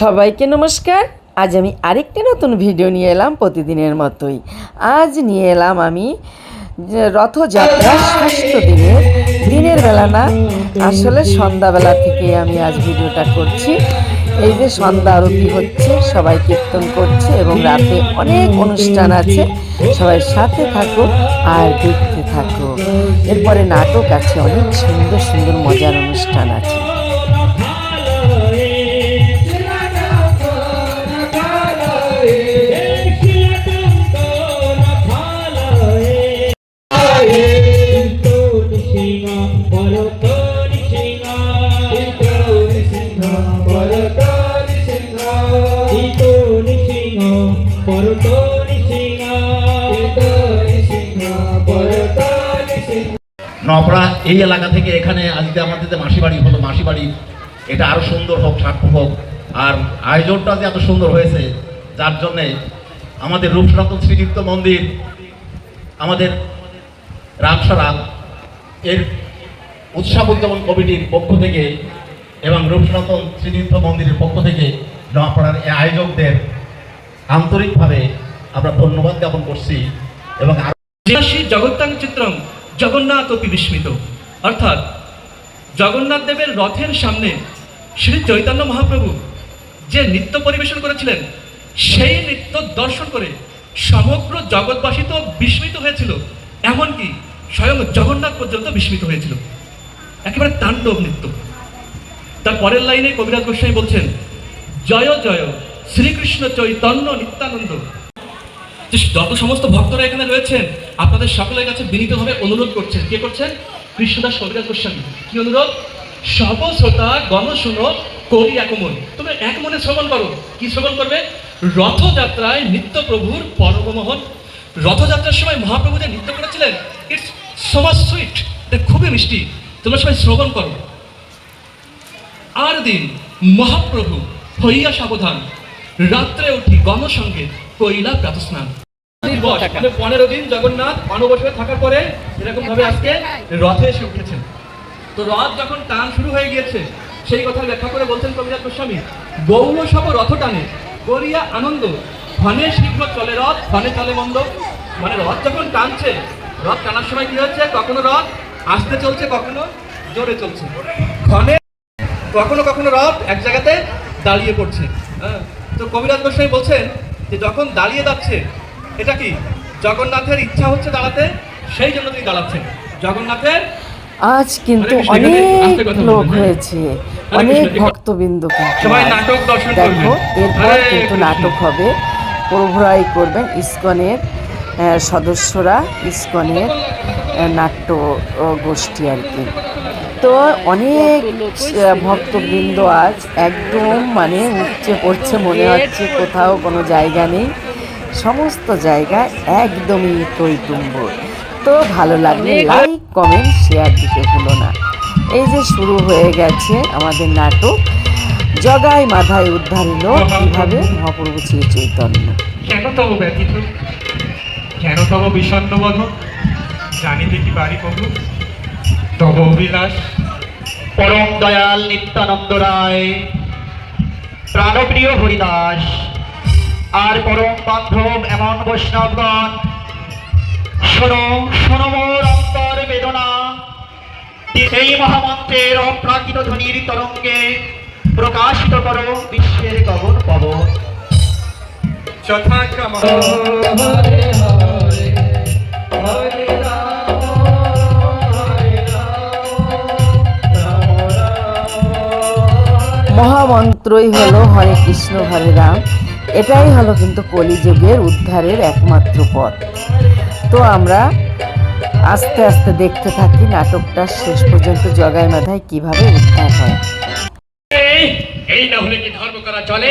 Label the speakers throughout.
Speaker 1: সবাইকে নমস্কার আজ আমি আরেকটি নতুন ভিডিও নিয়ে এলাম প্রতিদিনের মতোই আজ নিয়ে এলাম আমি রথযাত্রার ষষ্ঠ দিনে দিনের বেলা না আসলে সন্ধ্যাবেলা থেকে আমি আজ ভিডিওটা করছি এই যে সন্ধ্যা আরতি হচ্ছে সবাই কীর্তন করছে এবং রাতে অনেক অনুষ্ঠান আছে সবাই সাথে থাকো আর দেখতে থাকো এরপরে নাটক আছে অনেক সুন্দর সুন্দর মজার অনুষ্ঠান আছে
Speaker 2: নপড়া এই এলাকা থেকে এখানে আজকে আমাদের যে মাসি বাড়ি হলো মাসি বাড়ি এটা আরও সুন্দর হোক সার্থক হোক আর আয়োজনটা যে এত সুন্দর হয়েছে যার জন্যে আমাদের রূপসনাতন শ্রীযুক্ত মন্দির আমাদের রামসারা এর উৎসব উদ্যাপন কমিটির পক্ষ থেকে এবং রূপসনাতন শ্রীযুক্ত মন্দিরের পক্ষ থেকে নপড়ার এই আয়োজকদের আন্তরিকভাবে আমরা ধন্যবাদ জ্ঞাপন করছি এবং
Speaker 3: জগত্তাং চিত্রম জগন্নাথ অপি বিস্মিত অর্থাৎ জগন্নাথ দেবের রথের সামনে শ্রী চৈতন্য মহাপ্রভু যে নৃত্য পরিবেশন করেছিলেন সেই নৃত্য দর্শন করে সমগ্র জগৎবাসী তো বিস্মিত হয়েছিল এমনকি স্বয়ং জগন্নাথ পর্যন্ত বিস্মিত হয়েছিল একেবারে তাণ্ডব নৃত্য তার পরের লাইনে কবিরাজ গোস্বামী বলছেন জয় জয় শ্রীকৃষ্ণ চৈতন্য নিত্যানন্দ যে যত সমস্ত ভক্তরা এখানে রয়েছেন আপনাদের সকলের কাছে বিনীতভাবে অনুরোধ করছেন কে করছেন কৃষ্ণদাস কবিরাজ গোস্বামী কি অনুরোধ সব শ্রোতা গণ শুনো করি একমন তোমরা এক মনে শ্রবণ করো কি শ্রবণ করবে রথযাত্রায় নিত্য প্রভুর পরমোহন রথযাত্রার সময় মহাপ্রভু যে নৃত্য করেছিলেন ইটস সো মাচ সুইট এটা খুবই মিষ্টি তোমরা সবাই শ্রবণ করো আর দিন মহাপ্রভু হইয়া সাবধান রাত্রে উঠি গণসঙ্গে করিলা প্রাতস্নান মানে পনেরো দিন জগন্নাথ অনবসরে থাকার পরে এরকম ভাবে আজকে রথে এসে উঠেছেন তো রথ যখন টান শুরু হয়ে গিয়েছে সেই কথা ব্যাখ্যা করে বলছেন কবিরাজ গোস্বামী গৌর সব রথ টানে করিয়া আনন্দ ঘনে শীঘ্র চলে রথ ঘনে চলে মন্দ মানে রথ যখন টানছে রথ টানার সময় কি হচ্ছে কখনো রথ আসতে চলছে কখনো জোরে চলছে ঘনে কখনো কখনো রথ এক জায়গাতে দাঁড়িয়ে পড়ছে হ্যাঁ তো কবিরাজ গোস্বামী বলছেন যে যখন দাঁড়িয়ে যাচ্ছে এটা কি জগন্নাথের ইচ্ছা হচ্ছে দাঁড়াতে সেই জন্য তিনি দাঁড়াচ্ছেন জগন্নাথের
Speaker 1: আজ কিন্তু অনেক লোক হ্যাঁ। হয়েছে অনেক ভক্তবৃন্দ
Speaker 3: সবাই নাটক দর্শন দেখো
Speaker 1: এরপর কিন্তু নাটক হবে প্রভুরাই করবেন ইস্কনের সদস্যরা ইস্কনের নাট্য গোষ্ঠী আর কি তো অনেক ভক্তবৃন্দ আজ একদম মানে উঠছে পড়ছে মনে হচ্ছে কোথাও কোনো জায়গা নেই সমস্ত জায়গা একদমই তৈতুম্ব তো ভালো লাগলে লাইক কমেন্ট শেয়ার দিতে হলো না এই যে শুরু হয়ে গেছে আমাদের নাটক জগাই মাথায় হলো কীভাবে মহাপ্রভু শ্রী চৈতন্য
Speaker 3: কেন তব ব্যথিত কেন তব বিষণ্ণ জানিতে কি বাড়ি প্রভু অভিলাষ পরম দয়াল নিত্যানন্দ রায় প্রাণপ্রিয় হরিদাস আর পরম বান্ধব এমন বৈষ্ণবগণ শোনো শোনো অন্তর বেদনা এই মহামন্ত্রের অপ্রাকৃত ধ্বনির তরঙ্গে প্রকাশিত করো বিশ্বের গগন পব যথাক্রম হরে হরে হরে
Speaker 1: মহামন্ত্রই হলো হরে কৃষ্ণ হরে রাম এটাই হলো কিন্তু কলিযুগের উদ্ধারের একমাত্র পথ তো আমরা আস্তে আস্তে দেখতে থাকি নাটকটা শেষ পর্যন্ত জগায় মাথায় কিভাবে উদ্ধার হয়
Speaker 3: এই না হলে কি ধর্ম করা চলে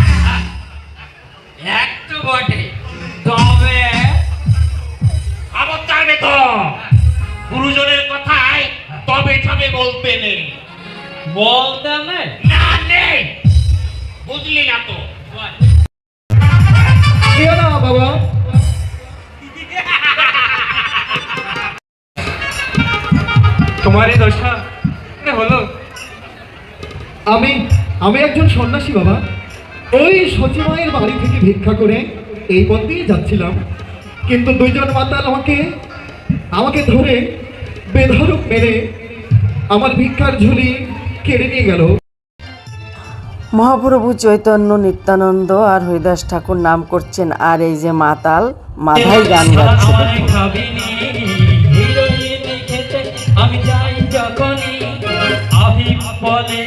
Speaker 3: বলতে নেই না নেই বুঝলি না তো বাবা তোমারই দশা হলো আমি আমি একজন সন্ন্যাসী বাবা ওই সচিমায়ের বাড়ি থেকে ভিক্ষা করে এই পথ দিয়ে যাচ্ছিলাম কিন্তু দুইজন মাতাল আমাকে আমাকে ধরে বেধরক মেরে আমার ভিক্ষার ঝুলি কেড়ে নিয়ে গেল
Speaker 1: মহাপ্রভু চৈতন্য নিত্যানন্দ আর হরিদাস ঠাকুর নাম করছেন আর এই যে মাতাল মাথায় গান গাচ্ছে আমি যাই যখনই আভি বলে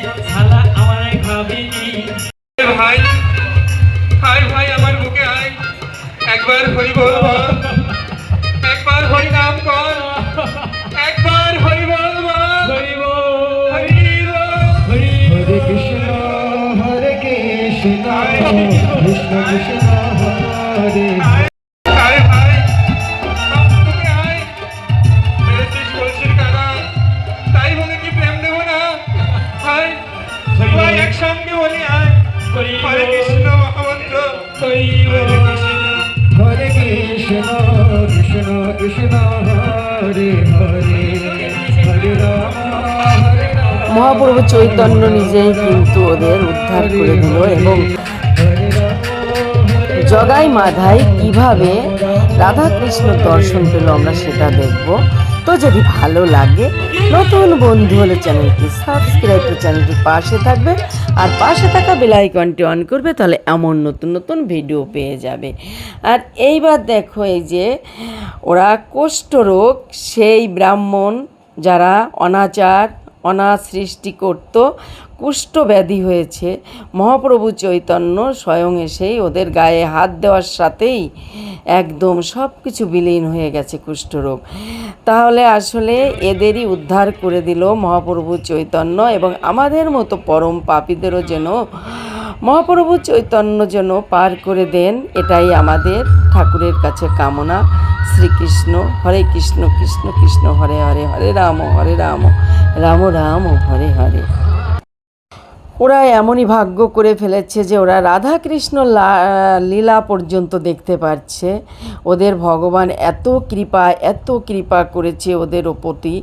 Speaker 1: মহাপ্রভু চৈতন্য নিজেই কিন্তু ওদের উদ্ধার করে দিল এবং জগাই মাধাই কিভাবে রাধা কৃষ্ণ দর্শন পেল আমরা সেটা দেখব তো যদি ভালো লাগে নতুন বন্ধু হলে চ্যানেলটি সাবস্ক্রাইব করে চ্যানেলটি পাশে থাকবে আর পাশে থাকা বেলাইকনটি অন করবে তাহলে এমন নতুন নতুন ভিডিও পেয়ে যাবে আর এইবার দেখো এই যে ওরা কোষ্ঠরোগ সেই ব্রাহ্মণ যারা অনাচার অনা সৃষ্টি করত কুষ্ঠব্যাধি হয়েছে মহাপ্রভু চৈতন্য স্বয়ং এসেই ওদের গায়ে হাত দেওয়ার সাথেই একদম সব কিছু বিলীন হয়ে গেছে কুষ্ঠরোগ তাহলে আসলে এদেরই উদ্ধার করে দিল মহাপ্রভু চৈতন্য এবং আমাদের মতো পরম পাপীদেরও যেন মহাপ্রভু চৈতন্য যেন পার করে দেন এটাই আমাদের ঠাকুরের কাছে কামনা শ্রীকৃষ্ণ হরে কৃষ্ণ কৃষ্ণ কৃষ্ণ হরে হরে হরে রাম হরে রাম রাম রাম হরে হরে ওরা এমনই ভাগ্য করে ফেলেছে যে ওরা রাধাকৃষ্ণ লীলা পর্যন্ত দেখতে পারছে ওদের ভগবান এত কৃপা এত কৃপা করেছে ওদের প্রতি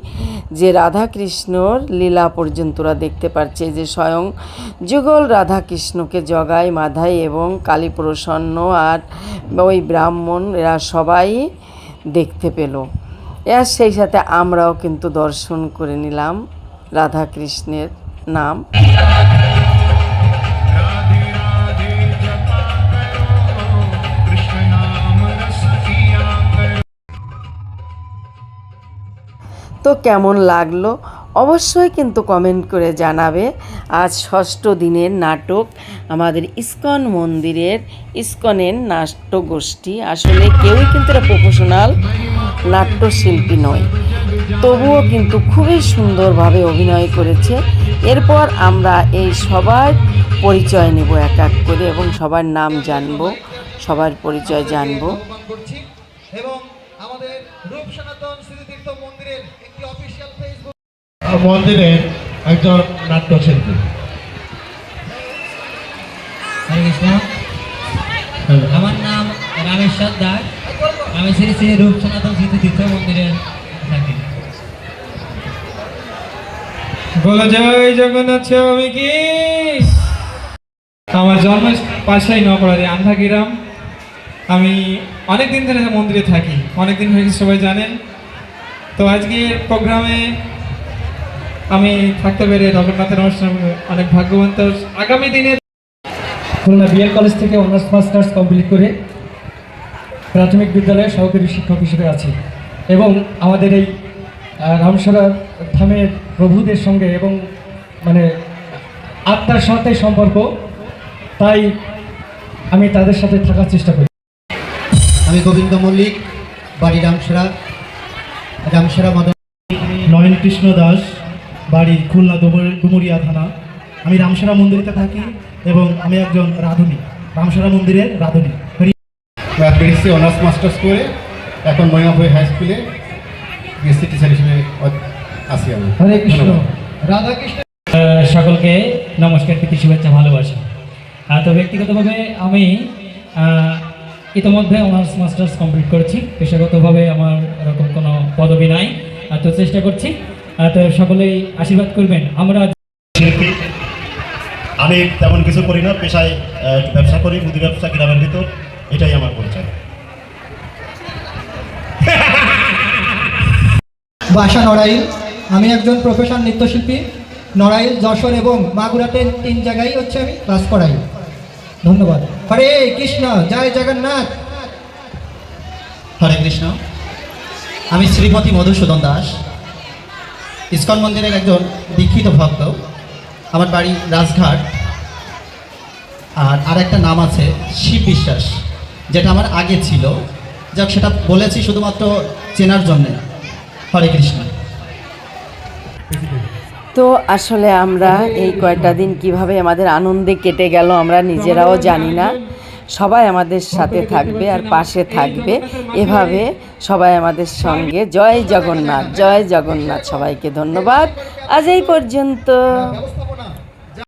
Speaker 1: যে রাধাকৃষ্ণর লীলা পর্যন্ত ওরা দেখতে পারছে যে স্বয়ং যুগল রাধাকৃষ্ণকে জগাই মাধাই এবং কালীপ্রসন্ন আর ওই ব্রাহ্মণ এরা সবাই দেখতে পেল এর সেই সাথে আমরাও কিন্তু দর্শন করে নিলাম রাধাকৃষ্ণের নাম তো কেমন লাগলো অবশ্যই কিন্তু কমেন্ট করে জানাবে আজ ষষ্ঠ দিনের নাটক আমাদের ইস্কন মন্দিরের ইস্কনের নাট্যগোষ্ঠী আসলে কেউই কিন্তু এটা প্রফেশনাল নাট্যশিল্পী নয় তবুও কিন্তু খুবই সুন্দরভাবে অভিনয় করেছে এরপর আমরা এই সবার পরিচয় নেব এক এক করে এবং সবার নাম জানব সবার পরিচয় জানবো
Speaker 4: মন্দিরে একজন নাট্যশিল্পী
Speaker 5: আমার নাম রামেশ্বর দাস আমি শ্রী শ্রী রূপ সনাতন সিদ্ধ মন্দিরের থাকি
Speaker 6: বলো জয় জগন্নাথ স্বামী কি আমার জন্ম পাশাই নপরাধে আন্ধা গ্রাম আমি অনেকদিন ধরে মন্দিরে থাকি অনেকদিন হয়ে সবাই জানেন তো আজকে প্রোগ্রামে আমি থাকতে পেরে রবীন্দ্রনাথের অনুষ্ঠানে অনেক ভাগ্যবন্ত আগামী দিনে
Speaker 7: খুলনা বিএল কলেজ থেকে অনার্স মাস্টার্স কমপ্লিট করে প্রাথমিক বিদ্যালয়ে সহকারী শিক্ষক হিসেবে আছি এবং আমাদের এই রামসরা ধামের প্রভুদের সঙ্গে এবং মানে আত্মার সাথে সম্পর্ক তাই আমি তাদের সাথে থাকার চেষ্টা করি
Speaker 8: আমি গোবিন্দ মল্লিক বাড়ি রামসরা রামসরা মদন
Speaker 9: নয়ন কৃষ্ণ দাস বাড়ি খুলনা ডুমুরিয়া থানা আমি রামসারা মন্দিরেতে থাকি এবং আমি একজন রাধুনী রামসারা মন্দিরের রাধুনী
Speaker 10: বিএসসি অনার্স মাস্টার্স করে এখন ময়নাপুর হাই স্কুলে বিএসসি টিচার হিসেবে আসি আমি
Speaker 11: হরে কৃষ্ণ রাধা কৃষ্ণ
Speaker 12: সকলকে নমস্কার প্রীতি শুভেচ্ছা ভালোবাসা তো ব্যক্তিগতভাবে আমি ইতিমধ্যে অনার্স মাস্টার্স কমপ্লিট করেছি পেশাগতভাবে আমার এরকম কোনো পদবি নাই তো চেষ্টা করছি তো সকলেই আশীর্বাদ করবেন আমরা
Speaker 13: আমি তেমন কিছু করি না পেশায় ব্যবসা করি মুদি ব্যবসা গ্রামের ভিতর এটাই আমার পরিচয়
Speaker 14: বাসা নড়াইল আমি একজন প্রফেশন নৃত্যশিল্পী নড়াইল যশোর এবং মাগুরাতে তিন জায়গায় হচ্ছে আমি ক্লাস করাই ধন্যবাদ হরে কৃষ্ণ জয় জগন্নাথ
Speaker 15: হরে কৃষ্ণ আমি শ্রীমতী মধুসূদন দাস ইস্কন মন্দিরের একজন দীক্ষিত ভক্ত আমার বাড়ি রাজঘাট আর আর একটা নাম আছে শিব বিশ্বাস যেটা আমার আগে ছিল যাক সেটা বলেছি শুধুমাত্র চেনার জন্যে হরে কৃষ্ণ
Speaker 1: তো আসলে আমরা এই কয়টা দিন কিভাবে আমাদের আনন্দে কেটে গেল আমরা নিজেরাও জানি না সবাই আমাদের সাথে থাকবে আর পাশে থাকবে এভাবে সবাই আমাদের সঙ্গে জয় জগন্নাথ জয় জগন্নাথ সবাইকে ধন্যবাদ আজ এই পর্যন্ত